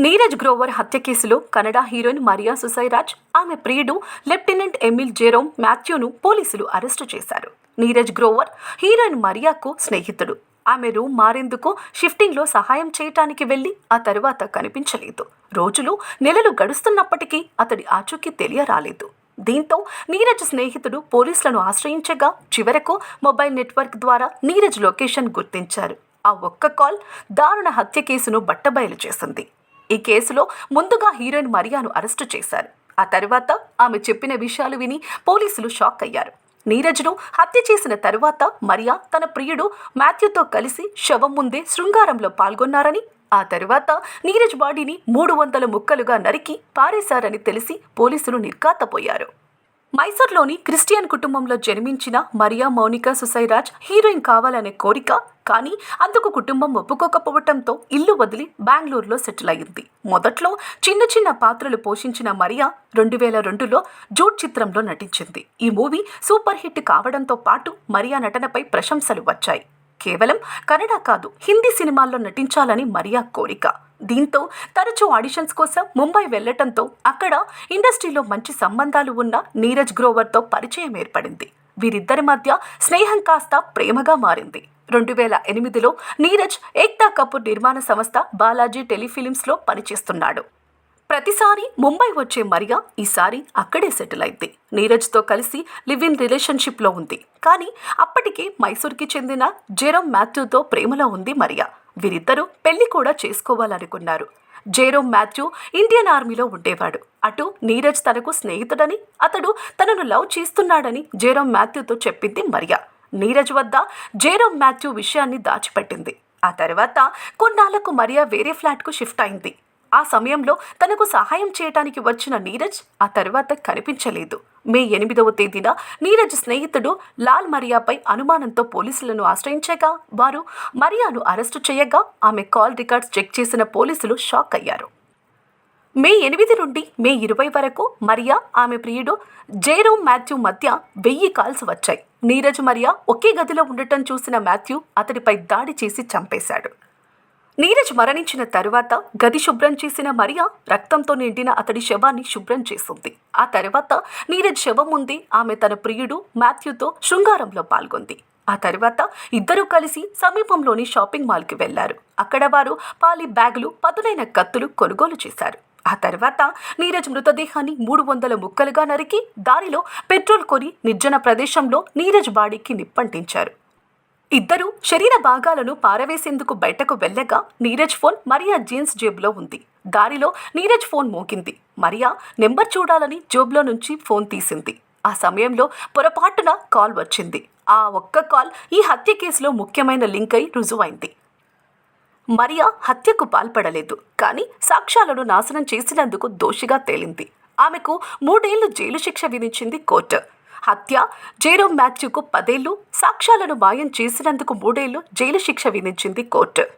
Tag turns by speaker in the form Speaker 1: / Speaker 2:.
Speaker 1: నీరజ్ గ్రోవర్ హత్య కేసులో కన్నడ హీరోయిన్ మరియా సుసైరాజ్ ఆమె ప్రియుడు లెఫ్టినెంట్ ఎమిల్ జెరోమ్ మాథ్యూను పోలీసులు అరెస్టు చేశారు. నీరజ్ గ్రోవర్ హీరోయిన్ మరియాకు స్నేహితుడు. ఆమె రూమ్ మారేందుకు షిఫ్టింగ్లో సహాయం చేయటానికి వెళ్ళి ఆ తరువాత కనిపించలేదు. రోజులు నెలలు గడుస్తున్నప్పటికీ అతడి ఆచూకీ తెలియరాలేదు. దీంతో నీరజ్ స్నేహితుడు పోలీసులను ఆశ్రయించగా చివరకు మొబైల్ నెట్వర్క్ ద్వారా నీరజ్ లొకేషన్ గుర్తించారు. ఆ ఒక్క కాల్ దారుణ హత్య కేసును బట్టబయలు చేసింది. ఈ కేసులో ముందుగా హీరోయిన్ మరియాను అరెస్టు చేశారు. ఆ తర్వాత ఆమె చెప్పిన విషయాలు విని పోలీసులు షాక్ అయ్యారు. నీరజ్ను హత్య చేసిన తరువాత మరియా తన ప్రియుడు మాథ్యూతో కలిసి శవం ముందే శృంగారంలో పాల్గొన్నారని ఆ తరువాత నీరజ్ బాడీని మూడు వందల ముక్కలుగా నరికి పారేశారని తెలిసి పోలీసులు నిర్ఘాతపోయారు. మైసూర్లోని క్రిస్టియన్ కుటుంబంలో జన్మించిన మరియా మౌనిక సుసైరాజ్ హీరోయిన్ కావాలనే కోరిక కానీ అందుకు కుటుంబం ఒప్పుకోకపోవటంతో ఇల్లు వదిలి బెంగళూరులో సెటిల్ అయింది. మొదట్లో చిన్న చిన్న పాత్రలు పోషించిన మరియా రెండు వేల రెండులో జూట్ చిత్రంలో నటించింది. ఈ మూవీ సూపర్ హిట్ కావడంతో పాటు మరియా నటనపై ప్రశంసలు వచ్చాయి. కేవలం కన్నడ కాదు హిందీ సినిమాల్లో నటించాలని మరియా కోరిక. దీంతో తరచూ ఆడిషన్స్ కోసం ముంబై వెళ్ళటంతో అక్కడ ఇండస్ట్రీలో మంచి సంబంధాలు ఉన్న నీరజ్ గ్రోవర్తో పరిచయం ఏర్పడింది. వీరిద్దరి మధ్య స్నేహం కాస్త ప్రేమగా మారింది. రెండు వేల ఎనిమిదిలో నీరజ్ ఏక్తా కపూర్ నిర్మాణ సంస్థ బాలాజీ టెలిఫిలిమ్స్లో పనిచేస్తున్నాడు. ప్రతిసారి ముంబై వచ్చే మరియా ఈసారి అక్కడే సెటిల్ అయింది. నీరజ్తో కలిసి లివ్ ఇన్ రిలేషన్షిప్లో ఉంది. కానీ అప్పటికే మైసూర్కి చెందిన జెరమ్ మాథ్యూతో ప్రేమలో ఉంది మరియా. వీరిద్దరూ పెళ్ళి కూడా చేసుకోవాలనుకున్నారు. జేరోమ్ మాథ్యూ ఇండియన్ ఆర్మీలో ఉండేవాడు. అటు నీరజ్ తనకు స్నేహితుడని అతడు తనను లవ్ చేస్తున్నాడని జేరోమ్ మాథ్యూతో చెప్పింది మరియా. నీరజ్ వద్ద జేరోమ్ మాథ్యూ విషయాన్ని దాచిపెట్టింది. ఆ తర్వాత కొన్నాళ్ళకు మరియా వేరే ఫ్లాట్కు షిఫ్ట్ అయింది. ఆ సమయంలో తనకు సహాయం చేయడానికి వచ్చిన నీరజ్ ఆ తర్వాత కనిపించలేదు. మే ఎనిమిదవ తేదీన నీరజ్ స్నేహితుడు లాల్ మరియాపై అనుమానంతో పోలీసులను ఆశ్రయించగా వారు మరియాను అరెస్టు చేయగా ఆమె కాల్ రికార్డ్స్ చెక్ చేసిన పోలీసులు షాక్ అయ్యారు. మే ఎనిమిది నుండి మే ఇరవై వరకు మరియా ఆమె ప్రియుడు జేరోమ్ మాథ్యూ మధ్య వెయ్యి కాల్స్ వచ్చాయి. నీరజ్ మరియా ఒకే గదిలో ఉండటం చూసిన మాథ్యూ అతడిపై దాడి చేసి చంపేశాడు. నీరజ్ మరణించిన తరువాత గది శుభ్రం చేసిన మరియా రక్తంతో నిండిన అతడి శవాన్ని శుభ్రం చేసింది. ఆ తర్వాత నీరజ్ శవం ఉంది ఆమె తన ప్రియుడు మాథ్యూతో శృంగారంలో పాల్గొంది. ఆ తర్వాత ఇద్దరూ కలిసి సమీపంలోని షాపింగ్ మాల్కి వెళ్ళారు అక్కడ వారు పాలి బ్యాగులు పదునైన కత్తులు కొనుగోలు చేశారు. ఆ తర్వాత నీరజ్ మృతదేహాన్ని మూడు వందల ముక్కలుగా నరికి దారిలో పెట్రోల్ కొని నిర్జన ప్రదేశంలో నీరజ్ బాడీకి నిప్పంటించారు. ఇద్దరు శరీర భాగాలను పారవేసేందుకు బయటకు వెళ్ళగా నీరజ్ ఫోన్ మరియా జీన్స్ జేబులో ఉంది. దారిలో నీరజ్ ఫోన్ మోగింది. మరియా నెంబర్ చూడాలని జేబులో నుంచి ఫోన్ తీసింది. ఆ సమయంలో పొరపాటున కాల్ వచ్చింది. ఆ ఒక్క కాల్ ఈ హత్య కేసులో ముఖ్యమైన లింక్ అయి రుజువైంది. మరియా హత్యకు పాల్పడలేదు కానీ సాక్ష్యాలను నాశనం చేసినందుకు దోషిగా తేలింది. ఆమెకు మూడేళ్ళు జైలు శిక్ష విధించింది కోర్టు. హత్య జేరోమ్ మాథ్యూకు పదేళ్ళు సాక్ష్యాలను మాయం చేసినందుకు మూడేళ్ళు జైలు శిక్ష విధించింది కోర్టు.